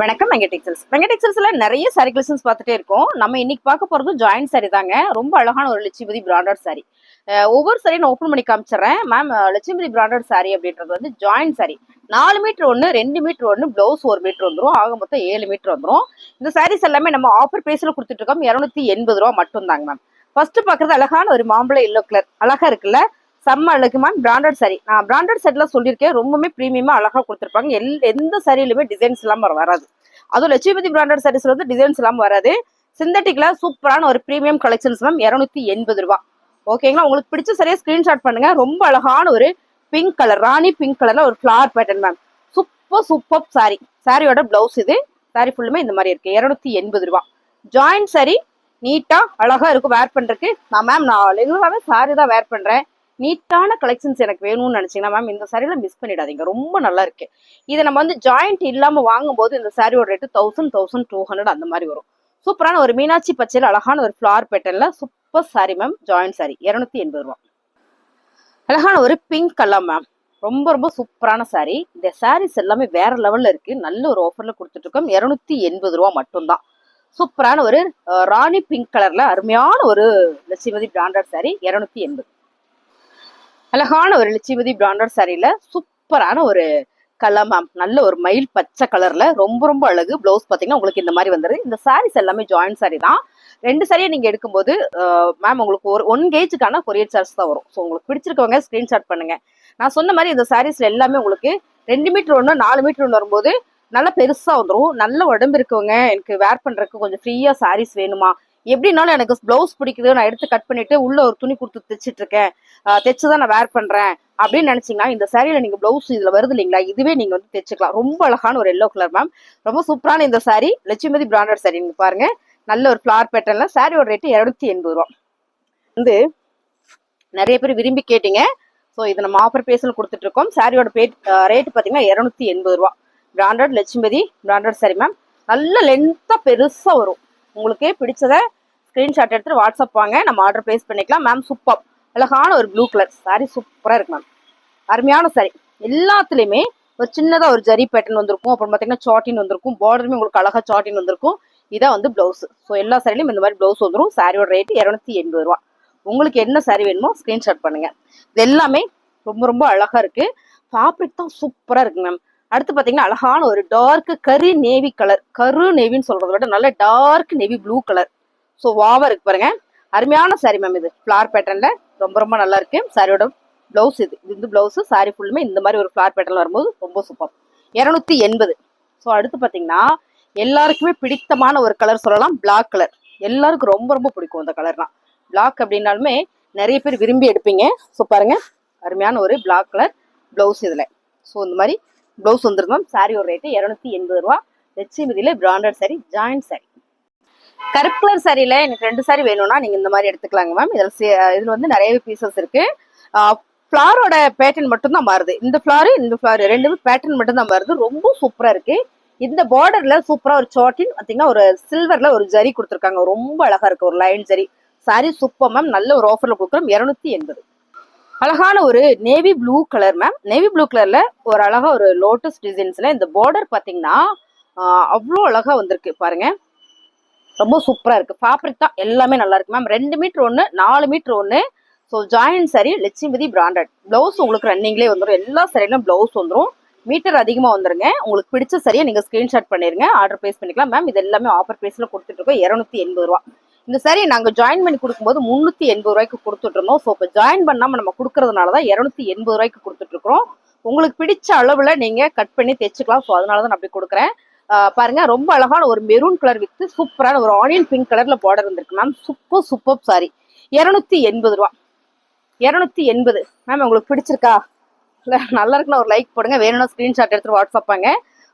வணக்கம் வெங்கட் டெக்ஸ்டைல்ஸ் நிறைய சாரி கலெக்ஷன்ஸ் பார்த்துட்டே இருக்கோம். நம்ம இன்னைக்கு பார்க்க போறது ஜாயிண்ட் சாரி தாங்க. ரொம்ப அழகான ஒரு லட்சுமிபதி பிராண்டட் சாரி ஒவ்வொரு சாரியும் நான் ஓப்பன் பண்ணி காமிச்சிடறேன். மேம் லட்சுமிபதி பிராண்டட் சாரி அப்படின்றது வந்து ஜாயிண்ட் சாரி நாலு மீட்டர் ஒன்று ரெண்டு மீட்டர் ஒன்று ப்ளவுஸ் ஒரு மீட்டர் வந்துடும் ஆக மொத்தம் ஏழு மீட்டர் வந்துடும் இந்த சாரீஸ் எல்லாமே நம்ம ஆஃபர் ப்ரைஸில் கொடுத்துட்டு இருக்கோம். இரநூத்தி எண்பது ரூபா மட்டும் தாங்க மேம் ஃபர்ஸ்ட் பார்க்குறது அழகான ஒரு மாம்பழம் எல்லோ கலர் அழகா இருக்குல்ல? செம்ம அழகுமான் மேம் பிராண்டட் சாரி நான் பிராண்டட் சாரிலாம் சொல்லியிருக்கேன். ரொம்பவுமே ப்ரீமியமாக அழகாக கொடுத்துருப்பாங்க. எல் எந்த சாரியிலுமே டிசைன்ஸ் இல்லாமல் வராது. அதுவும் லட்சுமிபதி பிராண்டட் சாரீஸில் வந்து டிசைன்ஸ் இல்லாமல் வராது. சிந்தட்டிக்கில் சூப்பரான ஒரு ப்ரீமியம் கலெக்ஷன்ஸ் மேம் இரநூத்தி எண்பது ரூபா. ஓகேங்களா உங்களுக்கு பிடிச்ச சரியாக ஸ்க்ரீன்ஷாட் பண்ணுங்க. ரொம்ப அழகான ஒரு பிங்க் கலர் ராணி பிங்க் கலரில் ஒரு floral pattern ma'am super super sari சாரியோட ப்ளவுஸ் இது. சாரி ஃபுல்லுமே இந்த மாதிரி இருக்குது இரநூத்தி எண்பது ரூபா. ஜாயிண்ட் சாரி நீட்டாக அழகாக இருக்கும். வேர் பண்ணுறதுக்கு நான் மேம் நான் ரெகுலராகவே சாரி தான் வேர் பண்ணுறேன் நீட்டான கலெக்ஷன்ஸ் எனக்கு வேணும்னு நினைச்சீங்கன்னா மேம் இந்த சாரியில மிஸ் பண்ணிடாதீங்க. ரொம்ப நல்லா இருக்கு. இதை நம்ம வந்து ஜாயிண்ட் இல்லாமல் வாங்கும்போது இந்த சாரியோட rate thousand thousand two hundred அந்த மாதிரி வரும். சூப்பரான ஒரு மீனாட்சி பச்சையில் அழகான ஒரு flower பேட்டர்ல super sari ma'am joint sari இரநூத்தி எண்பது ரூபா அழகான ஒரு பிங்க் கலர் மேம் ரொம்ப ரொம்ப சூப்பரான சாரி இந்த சாரீஸ் எல்லாமே வேற லெவல்ல இருக்கு. நல்ல ஒரு ஆஃபர்ல கொடுத்துட்டு இருக்கோம். இரநூத்தி எண்பது ரூபா மட்டும்தான். சூப்பரான ஒரு ராணி பிங்க் கலர்ல அருமையான ஒரு லட்சுமதி பிராண்டட் சாரி இரநூத்தி எண்பது. அழகான ஒரு லட்சுமதி பிராண்டட் சாரியில சூப்பரான ஒரு கலர் மேம் நல்ல ஒரு மயில் பச்சை கலர்ல ரொம்ப ரொம்ப அழகு. பிளவுஸ் பார்த்தீங்கன்னா உங்களுக்கு இந்த மாதிரி வந்துருது இந்த சாரீஸ் எல்லாமே ஜாயின்ட் சாரி தான். ரெண்டு சாரியை நீங்க எடுக்கும்போது மேம் உங்களுக்கு ஒரு ஒன் கேஜுக்கான கொரியர் சார்ஜ் தான் வரும். ஸோ உங்களுக்கு பிடிச்சிருக்கவங்க ஸ்கிரீன்ஷாட் பண்ணுங்க. நான் சொன்ன மாதிரி இந்த சாரீஸ்ல எல்லாமே உங்களுக்கு ரெண்டு மீட்டர் ஒன்று நாலு மீட்டர் ஒன்று வரும்போது நல்லா பெருசா வந்துடும் நல்ல உடம்பு இருக்கவங்க எனக்கு வேர் பண்றதுக்கு கொஞ்சம் ஃப்ரீயா சாரீஸ் வேணுமா? எப்படினாலும் எனக்கு பிளவுஸ் பிடிக்குது நான் எடுத்து கட் பண்ணிட்டு உள்ள ஒரு துணி கொடுத்து தைச்சிட்டு இருக்கேன். ஆஹ் தைச்சுதான் நான் வேர் பண்றேன். அப்படின்னு நினைச்சீங்கன்னா இந்த சாரியில நீங்க பிளவுஸ் இதுல வருது இல்லைங்களா? இதுவே நீங்க வந்து தைச்சுக்கலாம். ரொம்ப அழகான ஒரு எல்லோ கலர் மேம் ரொம்ப சூப்பரான இந்த சாரி லட்சுமதி பிராண்டட் சாரி நீங்க பாருங்க. நல்ல ஒரு ஃபிளார் பேட்டர்ல சாரியோட ரேட்டு இரநூத்தி எண்பது ரூபா. வந்து நிறைய பேர் விரும்பி கேட்டீங்க. ஸோ இது நம்ம ஆஃபர் பேஸில் கொடுத்துட்டு இருக்கோம். சாரியோட பே ரேட்டு பார்த்தீங்கன்னா இரநூத்தி எண்பது ரூபா. Branded Lakshmathi branded sari ma'am நல்ல லென்த்தாக பெருசாக வரும். உங்களுக்கே பிடிச்சதை ஸ்க்ரீன்ஷாட் எடுத்து வாட்ஸ்அப் வாங்க. நம்ம ஆர்டர் ப்ளேஸ் பண்ணிக்கலாம். மேம் சூப்பர் அழகான ஒரு ப்ளூ கலர் சாரி சூப்பராக இருக்கு மேம் அருமையான சாரி எல்லாத்துலேயுமே ஒரு சின்னதாக ஒரு ஜரி பேட்டர்ன் வந்திருக்கும். அப்புறம் பார்த்தீங்கன்னா சாட்டின் வந்திருக்கும். பார்டருமே உங்களுக்கு அழகாக சாட்டின் வந்திருக்கும். இதான் வந்து ப்ளவுஸ் ஸோ எல்லா சாரிலையும் இந்த மாதிரி ப்ளவுஸ் வந்துடும் சாரியோட ரேட்டு இரநூத்தி எண்பது ரூபா. உங்களுக்கு என்ன சாரி வேணுமோ ஸ்க்ரீன்ஷாட் பண்ணுங்கள் இது எல்லாமே ரொம்ப ரொம்ப அழகாக இருக்குது ஃபேப்ரிக் தான் சூப்பராக இருக்குது மேம் அடுத்து பார்த்தீங்கன்னா அழகான ஒரு டார்க் கரு நேவி கலர் கரு நேவின்னு சொல்கிறத விட நல்ல dark navy blue colour so வாவா இருக்கு பாருங்க. அருமையான சாரி மேம் இது. ஃப்ளார் பேட்டர்னில் ரொம்ப ரொம்ப நல்லா இருக்கு. சாரியோட பிளவுஸ் இது. இது வந்து பிளவுஸ் சாரி ஃபுல்லுமே இந்த மாதிரி ஒரு ஃபிளார் பேட்டர்ல வரும்போது ரொம்ப சூப்பர் இரநூத்தி எண்பது. ஸோ அடுத்து பார்த்தீங்கன்னா எல்லாருக்குமே பிடித்தமான ஒரு கலர் சொல்லலாம் பிளாக் கலர் எல்லாருக்கும் ரொம்ப ரொம்ப பிடிக்கும் அந்த கலர்லாம் பிளாக் அப்படின்னாலுமே நிறைய பேர் விரும்பி எடுப்பீங்க. ஸோ பாருங்க. அருமையான ஒரு பிளாக் கலர் பிளவுஸ் இதில். ஸோ இந்த மாதிரி பிளவுஸ் வந்துருந்தோம் சாரி ஒரு ரேட்டு இரநூத்தி எண்பது ரூபா. லட்சுமதியில் பிராண்டட் சாரி ஜாயிண்ட் சாரி கருப்பு கலர் சாரியில எனக்கு ரெண்டு சாரி வேணும்னா நீங்க இந்த மாதிரி எடுத்துக்கலாங்க மேம் இதில் இதில் இதுல வந்து நிறையவே பீசஸ் இருக்கு. ஃப்ளாரோட பேட்டர்ன் மட்டும் தான் மாறுது. இந்த ஃப்ளாரு இந்த ஃப்ளாரு ரெண்டுமே பேட்டர்ன் மட்டும் தான் மாறுது. ரொம்ப சூப்பரா இருக்கு. இந்த பார்டர்ல சூப்பரா ஒரு சாட்டின் பார்த்தீங்கன்னா ஒரு சில்வர்ல ஒரு ஜரி கொடுத்துருக்காங்க. ரொம்ப அழகா இருக்கு. ஒரு line zari. Sari super ma'am நல்ல ஒரு ஆஃபர்ல கொடுக்குறோம். இரநூத்தி எண்பது. அழகான ஒரு navy blue colour ma'am navy blue கலர்ல ஒரு அழகா ஒரு லோட்டஸ் டிசைன்ஸ்ல இந்த பார்டர் பாத்தீங்கன்னா அவ்வளோ அழகா வந்திருக்கு. பாருங்க. ரொம்ப சூப்பரா இருக்கு. ஃபேப்ரிக் தான் எல்லாமே நல்லா இருக்கு மேம் ரெண்டு மீட்டர் ஒன்று நாலு மீட்டர் ஒன்று ஸோ ஜாயின் சரி லட்சுமிதி பிராண்டட் பிளவுஸ் உங்களுக்கு ரன்னிங்லேயே வந்துடும் எல்லா சரியிலும் பிளவுஸ் வந்துடும் மீட்டர் அதிகமாக வந்துருங்க. உங்களுக்கு பிடிச்ச சரியாக நீங்கள் ஸ்க்ரீன்ஷாட் பண்ணிருங்க. ஆர்டர் ப்ளேஸ் பண்ணிக்கலாம் மேம் இது எல்லாமே ஆஃபர் ப்ரைஸில் கொடுத்துட்டு இருக்கோம். இரநூத்தி எண்பது ரூபா. இந்த சாரி நாங்கள் ஜாயின் பண்ணி கொடுக்கும்போது முந்நூற்றி எண்பது ரூபாய்க்கு கொடுத்துட்ருந்தோம் ஸோ இப்போ ஜாயின் பண்ணாமல் நம்ம கொடுக்கறதுனால தான் இரநூத்தி எண்பது ரூபாய்க்கு கொடுத்துட்ருக்குறோம் உங்களுக்கு பிடிச்ச அளவில் நீங்கள் கட் பண்ணி தைச்சிக்கலாம். ஸோ அதனால தான் நான் அப்படி கொடுக்குறேன். பாருங்க ரொம்ப அழகான ஒரு மெரூன் கலர் வித்து சூப்பரான ஒரு ஆனியன் பிங்க் கலர்ல பார்டர் வந்திருக்கு. மேம் சூப்பர் சூப்பர் சாரி இரநூத்தி எண்பது ரூபா. இரநூத்தி எண்பது. மேம் உங்களுக்கு பிடிச்சிருக்கா? இல்லை நல்லா இருக்குன்னா ஒரு லைக் போடுங்க. வேணும்னா ஸ்கிரீன்ஷாட் எடுத்து வாட்ஸ்அப்பாங்க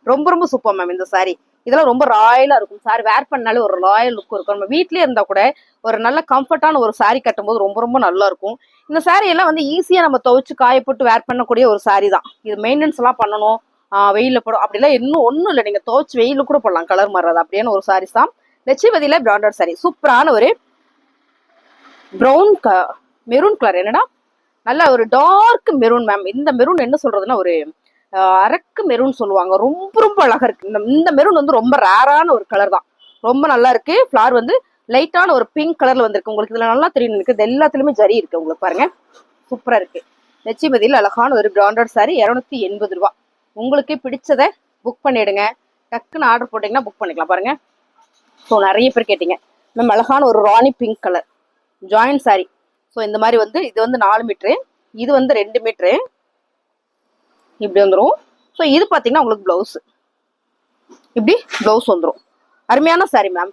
ரொம்ப ரொம்ப சூப்பர் மேம் இந்த சாரி இதெல்லாம் ரொம்ப ராயலாக இருக்கும். சாரி வேர் பண்ணாலே ஒரு ராயல் லுக் இருக்கும். நம்ம வீட்லேயே இருந்தால் கூட ஒரு நல்ல கம்ஃபர்டான ஒரு சாரி கட்டும்போது ரொம்ப ரொம்ப நல்லா இருக்கும். இந்த சாரி எல்லாம் வந்து ஈஸியாக நம்ம துவைச்சு காயப்போட்டு வேர் பண்ணக்கூடிய ஒரு சாரி தான். இது மெயின்டெனன்ஸ்லாம் பண்ணணும். வெயிலில் போடும். அப்படிலாம் இன்னும் ஒன்றும் இல்லை. நீங்கள் துவச்சி வெயிலில் கூட போடலாம். கலர் மாறாது. அப்படியான ஒரு சாரீஸ் தான். லட்சுமதியில பிராண்டட் சாரி சூப்பரான ஒரு ப்ரௌன் க மெரூன் கலர் என்னடா நல்ல ஒரு டார்க் மெரூன் மேம் இந்த மெரூன் என்ன சொல்றதுன்னா ஒரு அரக்கு மெரூன் சொல்லுவாங்க. ரொம்ப ரொம்ப அழகா இருக்கு. இந்த இந்த மெரூன் வந்து ரொம்ப ரேரான ஒரு கலர் தான். ரொம்ப நல்லா இருக்கு. ஃப்ளார் வந்து லைட்டான ஒரு பிங்க் கலர்ல வந்திருக்கு. உங்களுக்கு இதுல நல்லா தெரியும் இருக்குது இது எல்லாத்துலயுமே ஜரி இருக்கு. உங்களுக்கு பாருங்க. சூப்பரா இருக்கு. நெச்சிமதியில் அழகான ஒரு பிராண்டட் சாரி இரநூத்தி எண்பது ரூபா. உங்களுக்கு பிடிச்சதை புக் பண்ணிடுங்க. டக்குன்னு ஆர்டர் போட்டிங்கன்னா புக் பண்ணிக்கலாம். பாருங்க. ஸோ நிறைய பேர் கேட்டீங்க. மேம் அழகான ஒரு ராணி பிங்க் கலர் ஜாயின் சாரி ஸோ இந்த மாதிரி வந்து இது வந்து நாலு மீட்ரு இது வந்து ரெண்டு மீட்ரு இப்படி வந்துடும் ஸோ இது பார்த்தீங்கன்னா உங்களுக்கு ப்ளவுஸ் இப்படி ப்ளவுஸ் வந்துடும் அருமையான சாரி மேம்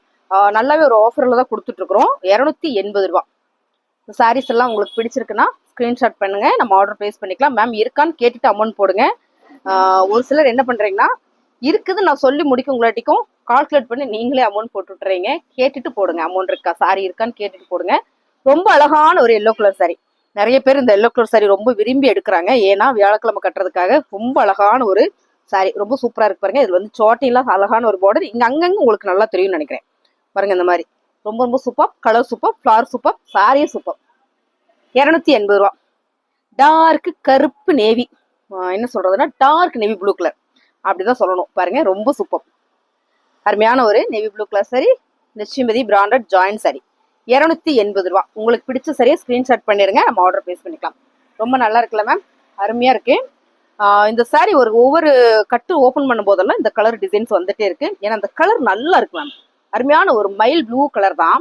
நல்லாவே ஒரு ஆஃபரில் தான் கொடுத்துட்ருக்குறோம். இரநூத்தி எண்பது ரூபா. இந்த சாரீஸ் எல்லாம் உங்களுக்கு பிடிச்சிருக்குன்னா ஸ்க்ரீன்ஷாட் பண்ணுங்கள் நம்ம ஆர்டர் ப்ளேஸ் பண்ணிக்கலாம். மேம் இருக்கான்னு கேட்டுட்டு அமௌண்ட் போடுங்க. ஒரு சிலர் என்ன பண்ணுறீங்கன்னா இருக்குது நான் சொல்லி முடிக்கும் உங்களாட்டிக்கும் கால்குலேட் பண்ணி நீங்களே அமௌண்ட் போட்டு விட்டுறீங்க கேட்டுட்டு போடுங்க அமௌண்ட் இருக்கா சாரி இருக்கான்னு கேட்டுட்டு போடுங்க. ரொம்ப அழகான ஒரு எல்லோ கலர் சாரி நிறைய பேர் இந்த எல்லோ கலர் சாரி ரொம்ப விரும்பி எடுக்கிறாங்க. ஏன்னா வியாழக்கிழமை கட்டுறதுக்காக ரொம்ப அழகான ஒரு சாரி ரொம்ப சூப்பராக இருக்கு பாருங்க. இதில் வந்து சோட்டிலாம் அழகான ஒரு பார்டர் இங்கே அங்கங்கே உங்களுக்கு நல்லா தெரியும்னு நினைக்கிறேன். பாருங்க இந்த மாதிரி. ரொம்ப ரொம்ப super colour super flower super சாரியே சூப்பர் இரநூத்தி எண்பது ரூபா. டார்க்கு கருப்பு நேவி என்ன சொல்கிறதுன்னா டார்க் நேவி ப்ளூ கலர் அப்படிதான் சொல்லணும். பாருங்கள் ரொம்ப சூப்பர் அருமையான ஒரு நேவி ப்ளூ கலர் சரி நிச்சயமதி பிராண்டட் ஜாயின் சரி இரநூத்தி எண்பது ரூபா. உங்களுக்கு பிடிச்ச சரியாக ஸ்க்ரீன்ஷாட் பண்ணிடுங்க. நம்ம ஆர்டர் ப்ளேஸ் பண்ணிக்கலாம். ரொம்ப நல்லா இருக்குல்ல மேம் அருமையாக இருக்குது இந்த சாரீ ஒரு ஒவ்வொரு கட்டு ஓப்பன் பண்ணும் போதெல்லாம் இந்த கலர் டிசைன்ஸ் வந்துட்டே இருக்கு. ஏன்னா அந்த கலர் நல்லா இருக்கு மேம் அருமையான ஒரு மைல் ப்ளூ கலர் தான்.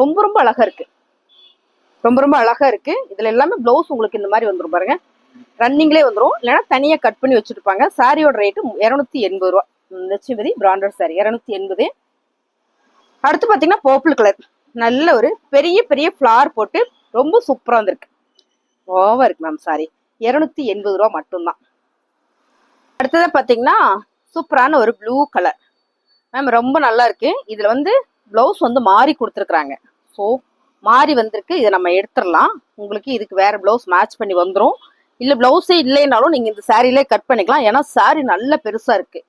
ரொம்ப ரொம்ப அழகா இருக்கு. ரொம்ப ரொம்ப அழகா இருக்கு. இதுல எல்லாமே பிளவுஸ் உங்களுக்கு இந்த மாதிரி வந்துடும் பாருங்க. ரன்னிங்லேயே வந்துரும். இல்லைன்னா தனியாக கட் பண்ணி வச்சிருப்பாங்க. சாரியோட ரேட்டு இரநூத்தி எண்பது ரூபா. லட்சுமதி பிராண்டட் சாரி இரநூத்தி எண்பது. அடுத்து பார்த்தீங்கன்னா பர்பிள் கலர் நல்ல ஒரு பெரிய பெரிய ஃப்ளார் போட்டு ரொம்ப சூப்பரா வந்திருக்கு. ஓவா இருக்கு மேம் சாரி இரநூத்தி எண்பது ரூபா மட்டும்தான். அடுத்ததா பார்த்தீங்கன்னா சூப்பரான ஒரு ப்ளூ கலர் மேம் ரொம்ப நல்லா இருக்கு. இதுல வந்து ப்ளவுஸ் வந்து மாறி கொடுத்துருக்குறாங்க. ஸோ மாறி வந்திருக்கு. இதை நம்ம எடுத்துடலாம். உங்களுக்கு இதுக்கு வேற ப்ளவுஸ் மேட்ச் பண்ணி வந்துடும் இல்லை பிளவுஸே இல்லைனாலும் நீங்கள் இந்த சாரீலே கட் பண்ணிக்கலாம். ஏன்னா சாரீ நல்ல பெருசாக இருக்குது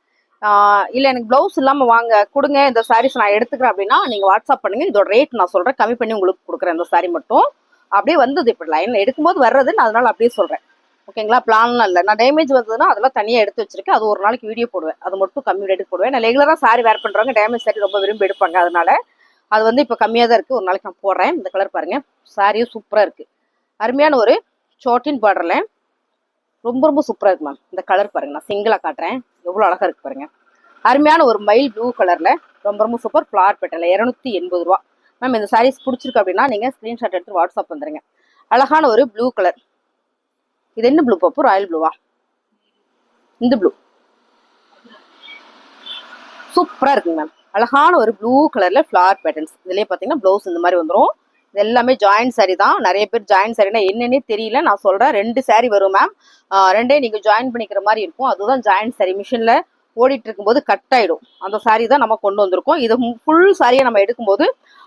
இல்லை எனக்கு பிளவுஸ் இல்லாமல் வாங்க கொடுங்க இந்த சாரீஸ் நான் எடுத்துக்கிறேன் அப்படின்னா நீங்கள் வாட்ஸ்அப் பண்ணுங்கள் இதோட ரேட் நான் சொல்கிறேன் கம்மி பண்ணி உங்களுக்கு கொடுக்குறேன் இந்த சாரீ மட்டும். அப்படியே வந்தது இப்படி லைனில் எடுக்கும்போது வர்றது நான் அதனால அப்படியே சொல்கிறேன் ஓகேங்களா பிளான்லாம் இல்லை. நான் டேமேஜ் வந்ததுன்னா அதெல்லாம் தனியாக எடுத்து வச்சிருக்கேன். அது ஒரு நாளைக்கு வீடியோ போடுவேன். அது மட்டும் கம்மி ரேட்டுக்கு போடுவேன். நான் ரெகுலராக சாரி வேர் பண்ணுறவங்க டேமேஜ் சாரி ரொம்ப விரும்பி எடுப்பாங்க. அதனால அது வந்து இப்போ கம்மியாக தான் இருக்குது ஒரு நாளைக்கு நான் போடுறேன். இந்த கலர் பாருங்கள் சாரியும் சூப்பராக இருக்குது அருமையான ஒரு ஷார்ட்டின் பார்டரில் ரொம்ப ரொம்ப சூப்பராக இருக்கு மேம் இந்த கலர் பாருங்க. நான் சிங்கிளாக காட்டுறேன். எவ்வளோ அழகாக இருக்கு பாருங்க. அருமையான ஒரு மைல் ப்ளூ கலரில் ரொம்ப ரொம்ப சூப்பர் ஃப்ளார் பெட்டல இரநூத்தி எண்பது ரூபா. மேம் இந்த சாரீஸ் பிடிச்சிருக்கு அப்படின்னா நீங்கள் ஸ்க்ரீன்ஷாட் எடுத்து வாட்ஸ்அப் வந்துடுங்க அழகான ஒரு ப்ளூ கலர் இது என்ன ப்ளூ பாப்பு ராயல் ப்ளூவா இந்த ப்ளூ சூப்பராக இருக்குங்க மேம் அழகான ஒரு ப்ளூ கலரில் ஃப்ளார் பேட்டர்ன்ஸ் இதுலேயே பார்த்தீங்கன்னா ப்ளவுஸ் இந்த மாதிரி வந்துடும் இது எல்லாமே ஜாயின் சாரி தான். நிறைய பேர் ஜாயின் சாரினா என்னன்னே தெரியல. நான் சொல்றேன் ரெண்டு சாரி வரும் மேம் ரெண்டே நீங்க ஜாயின் பண்ணிக்கிற மாதிரி இருக்கும். அதுதான் ஜாயின் சாரி மிஷின்ல ஓடிட்டு இருக்கும்போது கட் ஆயிடும். அந்த சாரி தான் நம்ம கொண்டு வந்திருக்கோம். இது ஃபுல் சாரியை நம்ம எடுக்கும்போது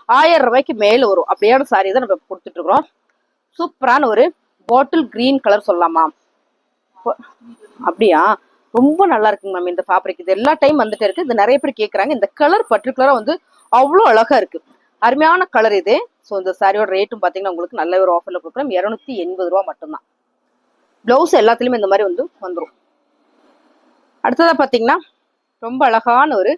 ஆயிரம் ரூபாய்க்கு மேல வரும். அப்படியான சாரி தான் நம்ம கொடுத்துட்டு இருக்கிறோம். சூப்பரான ஒரு பாட்டில் கிரீன் கலர் சொல்லலாமா அப்படியா? ரொம்ப நல்லா இருக்குங்க மேம் இந்த ஃபேப்ரிக் இது எல்லா டைம் வந்துட்டு இருக்கு. இது நிறைய பேர் கேட்குறாங்க இந்த கலர் பர்டிகுலராக வந்து அவ்வளோ அழகா இருக்கு. அருமையான கலர் இது. ஸோ இந்த சாரியோட ரேட்டும் பார்த்தீங்கன்னா உங்களுக்கு நல்ல ஒரு ஆஃபரில் கொடுக்குறோம் இரநூத்தி எண்பது ரூபா மட்டும்தான். ப்ளவுஸ் எல்லாத்துலேயுமே இந்த மாதிரி வந்து வந்துடும் அடுத்ததாக பார்த்தீங்கன்னா ரொம்ப அழகான ஒரு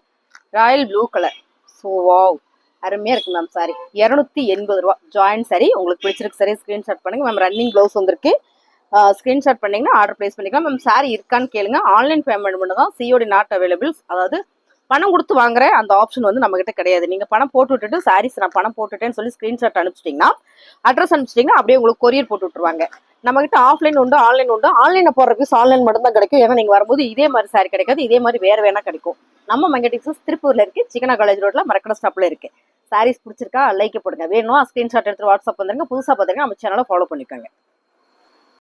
royal blue colour so wow அருமையாக இருக்குது மேம் சாரி இரநூத்தி எண்பது ரூபா. ஜாயின் சாரி உங்களுக்கு பிடிச்சிருக்கு சரி ஸ்க்ரீன்ஷாட் பண்ணுங்கள் மேம் ரன்னிங் ப்ளவுஸ் வந்திருக்கு. ஸ்க்ரீன்ஷாட் பண்ணிங்கன்னா ஆர்டர் ப்ளேஸ் பண்ணிக்கலாம். மேம் சாரி இருக்கான்னு கேளுங்க. ஆன்லைன் பேமெண்ட் மட்டும் தான் சிஓடி நாட் அவைலபிள்ஸ் அதாவது பணம் கொடுத்து வாங்குற அந்த ஆப்ஷன் வந்து நம்மகிட்ட கிடையாது. நீங்கள் பணம் போட்டு விட்டுட்டு சாரீஸ் நான் பணம் போட்டுட்டேன்னு சொல்லி ஸ்க்ரீன்ஷாட் அனுப்பிச்சிட்டிங்கன்னா அட்ரஸ் அனுப்பிச்சிட்டிங்கன்னா அப்படியே உங்களுக்கு கொரியர் போட்டு விட்டுருவாங்க. நம்மகிட்ட ஆஃப்லைன் உண்டு ஆன்லைன் உண்டு. ஆன்லைனில் போடுற பீஸ் ஆன்லைன் மட்டும் தான் கிடைக்கும். ஏன்னா நீங்கள் வரும்போது இதே மாதிரி சாரி கிடைக்காது இதே மாதிரி வேறு வேணா கிடைக்கும். நம்ம மெங்கடிக்ஸஸ் திருப்பூரில் இருக்கு. சிக்கனா காலேஜ் ரோட்டில் மரக்கடை ஸ்டாப்ல இருக்கு. சாரீஸ் பிடிச்சிருக்கா? லைக் போடுங்க. வேணும் ஸ்க்ரீன்ஷாட் எடுத்து வாட்ஸ்அப் வந்துருங்க. புதுசாக பார்த்துருங்க நம்ம சேனலை ஃபாலோ பண்ணிக்கோங்க.